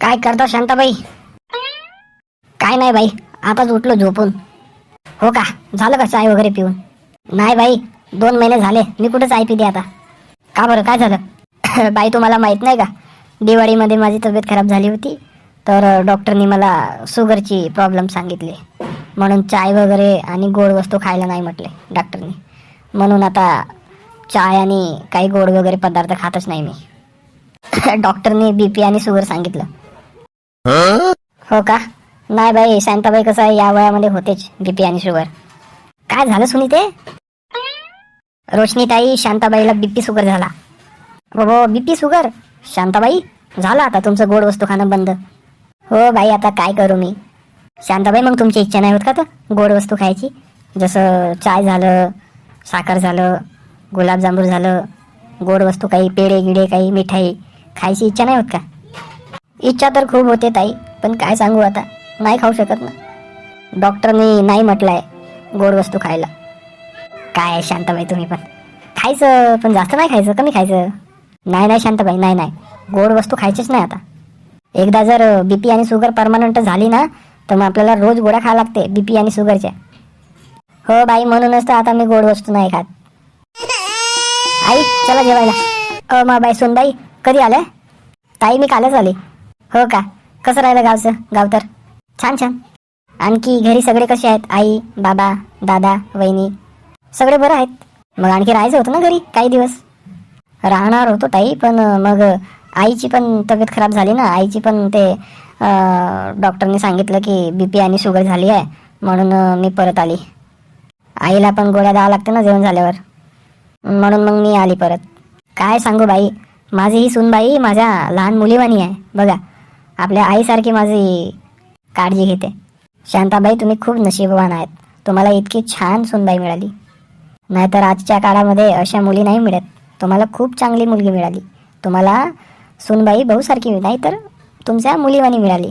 काय करता शांताबाई? काय नाही बाई आताच उठलो झोपून. हो का? झालं का चाय वगैरे पिऊन? नाही बाई दोन महिने झाले मी कुठं चाय पिते आता? का बरं काय झालं? बाई तुम्हाला माहीत नाही का? दिवाळीमध्ये माझी तब्येत खराब झाली होती तर डॉक्टरनी मला शुगरची प्रॉब्लेम सांगितली. म्हणून चाय वगैरे आणि गोड वस्तू खायला नाही म्हटले डॉक्टरनी. म्हणून आता चाय आणि काही गोड वगैरे पदार्थ खातच नाही मी. डॉक्टरनी बी पी आणि शुगर सांगितलं. हो का? नाही बाई शांताबाई कसं आहे या वयामध्ये होतेच बीपी आणि शुगर. काय झालं सुनी ते रोशनीताई शांताबाईला बीपी शुगर झाला. हो, हो बीपी शुगर. शांताबाई झालं आता तुमचं गोड वस्तू खाणं बंद. हो बाई आता काय करू मी? शांताबाई मग तुमची इच्छा नाही होत का तर गोड वस्तू खायची? जसं चाय झालं साखर झालं गुलाबजांबूर झालं गोड वस्तू काही पेढे गिडे काही मिठाई खायची इच्छा नाही होत का? इच्छा तर खूप होते ताई पण काय सांगू आता? नाही खाऊ शकत ना. डॉक्टरनी नाही म्हटलंय गोड वस्तू खायला. काय शांताबाई तुम्ही पण. खायचं पण जास्त नाही खायचं कमी खायचं. नाही नाही शांताबाई नाही नाही. गोड वस्तू खायचीच नाही आता. एकदा जर बीपी आणि शुगर परमनंट झाली ना तर मग आपल्याला रोज गोळ्या खायला लागते बीपी आणि शुगरच्या. हो बाई म्हणूनच तर आता मी गोड वस्तू नाही खात. आई चला जेवायला. अ मा बाई सोनबाई कधी आल्या? ताई मी कालच आली. हो का? कसं राहिलं गावचं? गाव तर छान छान. आणखी घरी सगळे कसे आहेत? आई बाबा दादा वहिनी? सगळे बरं आहेत. मग आणखी राहायचं होतं ना घरी काही दिवस? राहणार होतो ताई पण मग आईची पण तब्येत खराब झाली ना. आईची पण ते डॉक्टरनी डॉक्टरने सांगितलं की बी पी आणि शुगर झाली आहे म्हणून मी परत आली. आईला पण गोळ्या द्यावं लागते ना जेवण झाल्यावर. म्हणून मग मी आली परत. काय सांगू बाई? माझी ही सूनबाई माझ्या लहान मुलीवानी आहे बघा. आपल्या आईसारखी माझी काळजी घेते. शांताबाई तुम्ही खूप नशीबवान आहेत. तुम्हाला इतकी छान सुनबाई मिळाली. नाहीतर आजच्या काळामध्ये अशा मुली नाही मिळत. तुम्हाला खूप चांगली मुलगी मिळाली. तुम्हाला सुनबाई भाऊसारखी नाही तर तुमच्या मुलीवानी मिळाली.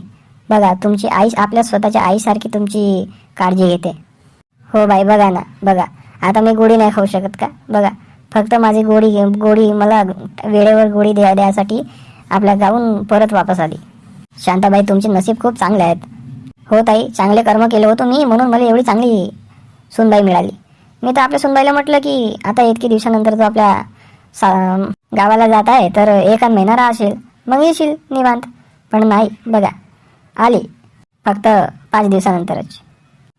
बघा तुमची आई आपल्या स्वतःच्या आईसारखी तुमची काळजी घेते. हो बाई बघा ना बघा. आता मी गोळी नाही खाऊ शकत का? बघा फक्त माझी गोळी गोळी मला वेळेवर गोळी द्या द्यासाठी आपल्या गावून परत वापस आली. शांताबाई तुमचे नसीब खूप चांगले आहेत. हो ताई चांगले कर्म केले होतो मी म्हणून मला एवढी चांगली सुनबाई मिळाली. मी तर आपल्या सुनबाईला म्हटलं की आता इतकी दिवसानंतर तू आपल्या सा गावाला जात आहे तर एका महिना राहशील मग येशील निवांत. पण नाही बघा आली फक्त पाच दिवसानंतरच.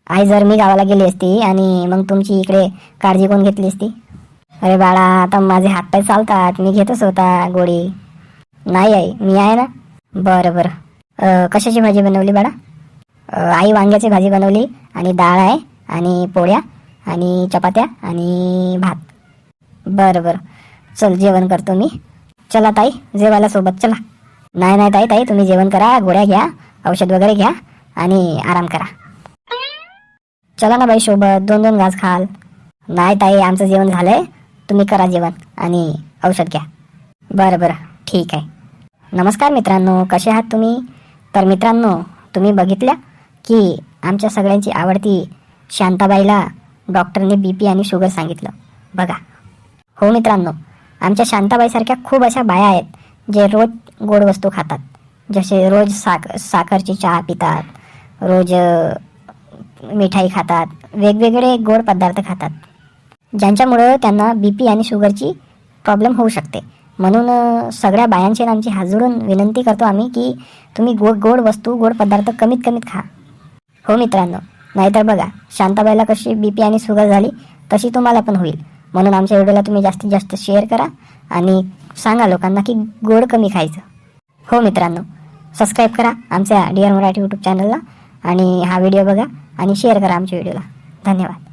आई जर मी गावाला गेली असती आणि मग तुमची इकडे काळजी कोण घेतली असती? अरे बाळा आता माझे हातपाय चालतात मी घेतच होता गोळी. नाही आई मी आहे ना? बरं बरं. कशाची भाजी बनवली बाळा? आई वांग्याची भाजी बनवली आणि डाळ आहे आणि पोळ्या आणि चपात्या आणि भात. बरं बरं. चल जेवण करतो मी. चला ताई जेवायला सोबत चला. नाही नाही ताई ताई तुम्ही जेवण करा गोळ्या घ्या औषध वगैरे घ्या आणि आराम करा. चला ना बाई सोबत दोन दोन घास खाल. नाही ताई आमचं जेवण झालंय तुम्ही करा जेवण आणि औषध घ्या. बरं बरं ठीक आहे. नमस्कार मित्रांनो कसे आहात तुम्ही? तर मित्रांनो तुम्ही बघितल्या की आमच्या सगळ्यांची आवडती शांताबाईला डॉक्टरने बी पी आणि शुगर सांगितलं. बघा. हो मित्रांनो आमच्या शांताबाईसारख्या खूप अशा बाया आहेत जे रोज गोड वस्तू खातात. जसे रोज साख साखरची चहा पितात रोज मिठाई खातात वेगवेगळे गोड पदार्थ खातात. ज्यांच्यामुळं त्यांना बी पी आणि शुगरची प्रॉब्लेम होऊ शकते. म्हणून सगळ्या बायांची आमची हात जोडून विनंती करतो आम्ही की तुम्ही गोड गोड वस्तू गोड पदार्थ कमीत कमीत खा. हो मित्रांनो नाहीतर बघा शांताबाईला कशी बी पी आणि शुगर झाली तशी तुम्हाला पण होईल. म्हणून आमच्या व्हिडिओला तुम्ही जास्तीत जास्त शेअर करा आणि सांगा लोकांना की गोड कमी खायचं. हो मित्रांनो सबस्क्राईब करा आमच्या डी आर मराठी यूट्यूब चॅनलला आणि हा व्हिडिओ बघा आणि शेअर करा आमच्या व्हिडिओला. धन्यवाद.